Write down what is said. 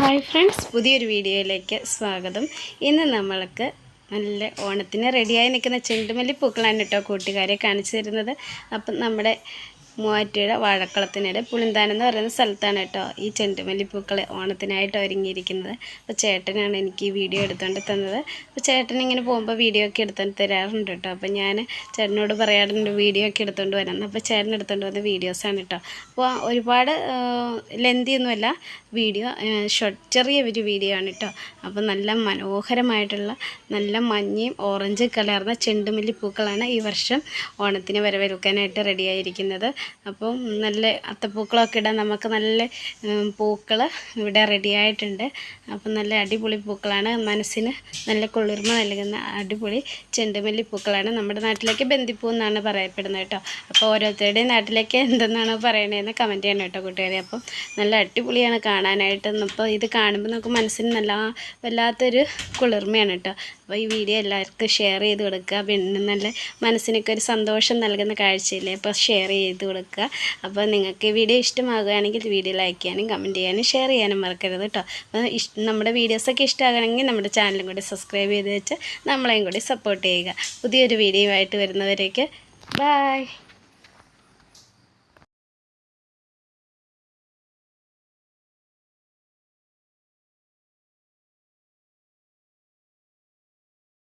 Hi friends പുതിയൊരു വീഡിയോയിലേക്ക് സ്വാഗതം. ഇന്ന് നമ്മൾക്ക് നല്ല ഓണത്തിന് റെഡിയായി നിൽക്കുന്ന ചെണ്ടുമല്ലി പൂക്കളാണ് കേട്ടോ കൂട്ടുകാരെ കാണിച്ചു തരുന്നത്. അപ്പം നമ്മുടെ മൂവാറ്റുപുഴ വാഴക്കുളത്തിനിടെ പുളിന്താനം എന്ന് പറയുന്ന സ്ഥലത്താണ് കേട്ടോ ഈ ചെണ്ടുമല്ലി പൂക്കൾ ഓണത്തിനായിട്ട് ഒരുങ്ങിയിരിക്കുന്നത്. അപ്പോൾ ചേട്ടനാണ് എനിക്ക് ഈ വീഡിയോ എടുത്തുകൊണ്ട് തന്നത്. അപ്പോൾ ചേട്ടൻ ഇങ്ങനെ പോകുമ്പോൾ വീഡിയോ ഒക്കെ എടുത്തുകൊണ്ട് തരാറുണ്ട് കേട്ടോ. അപ്പോൾ ഞാൻ ചേട്ടനോട് പറയാറുണ്ട് വീഡിയോ ഒക്കെ എടുത്തുകൊണ്ട് വരാമെന്ന് അപ്പോൾ ചേട്ടൻ എടുത്തുകൊണ്ട് വന്ന വീഡിയോസാണ് കേട്ടോ. അപ്പോൾ ഒരുപാട് ലെന്തി ഒന്നുമല്ല വീഡിയോ ഷോർട്ട് ചെറിയ ഒരു വീഡിയോ ആണ് കേട്ടോ. അപ്പോൾ നല്ല മനോഹരമായിട്ടുള്ള നല്ല മഞ്ഞയും ഓറഞ്ച് കലർന്ന ചെണ്ടുമല്ലി പൂക്കളാണ് ഈ വർഷം ഓണത്തിന് വരവേൽക്കാനായിട്ട് റെഡിയായിരിക്കുന്നത് അപ്പം നല്ല അത്തപ്പൂക്കളമൊക്കെ ഇടാൻ നമുക്ക് നല്ല പൂക്കൾ ഇവിടെ റെഡി ആയിട്ടുണ്ട്. അപ്പം നല്ല അടിപൊളി പൂക്കളാണ്. മനസ്സിന് നല്ല കുളിർമ നൽകുന്ന അടിപൊളി ചെണ്ടുമല്ലി പൂക്കളാണ് നമ്മുടെ നാട്ടിലേക്ക് ബന്ധിപ്പൂ എന്നാണ് പറയപ്പെടുന്നത് കേട്ടോ. അപ്പോൾ ഓരോരുത്തരുടെയും നാട്ടിലേക്ക് എന്തെന്നാണോ പറയണതെന്ന് കമന്റ് ചെയ്യണം കേട്ടോ കൂട്ടുകാരെ. അപ്പം നല്ല അടിപൊളിയാണ് കാണാനായിട്ട് അപ്പോൾ ഇത് കാണുമ്പോൾ നമുക്ക് മനസ്സിന് നല്ല വല്ലാത്തൊരു കുളിർമയാണ് കേട്ടോ. അപ്പോൾ ഈ വീഡിയോ എല്ലാവർക്കും ഷെയർ ചെയ്ത് കൊടുക്കുക. പിന്നെ നല്ല മനസ്സിനൊക്കെ ഒരു സന്തോഷം നൽകുന്ന കാഴ്ചയില്ലേ? അപ്പോൾ ഷെയർ ചെയ്ത് കൊടുക്കുക. അപ്പോൾ നിങ്ങൾക്ക് വീഡിയോ ഇഷ്ടമാകുകയാണെങ്കിൽ വീഡിയോ ലൈക്ക് ചെയ്യാനും കമന്റ് ചെയ്യാനും ഷെയർ ചെയ്യാനും മറക്കരുത് കേട്ടോ. അപ്പോൾ നമ്മുടെ വീഡിയോസൊക്കെ ഇഷ്ടമാകണമെങ്കിൽ നമ്മുടെ ചാനലും കൂടി സബ്സ്ക്രൈബ് ചെയ്ത് വെച്ച് നമ്മളെയും കൂടി സപ്പോർട്ട് ചെയ്യുക. പുതിയൊരു വീഡിയോ ആയിട്ട് വരുന്നവരേക്ക് ബായ്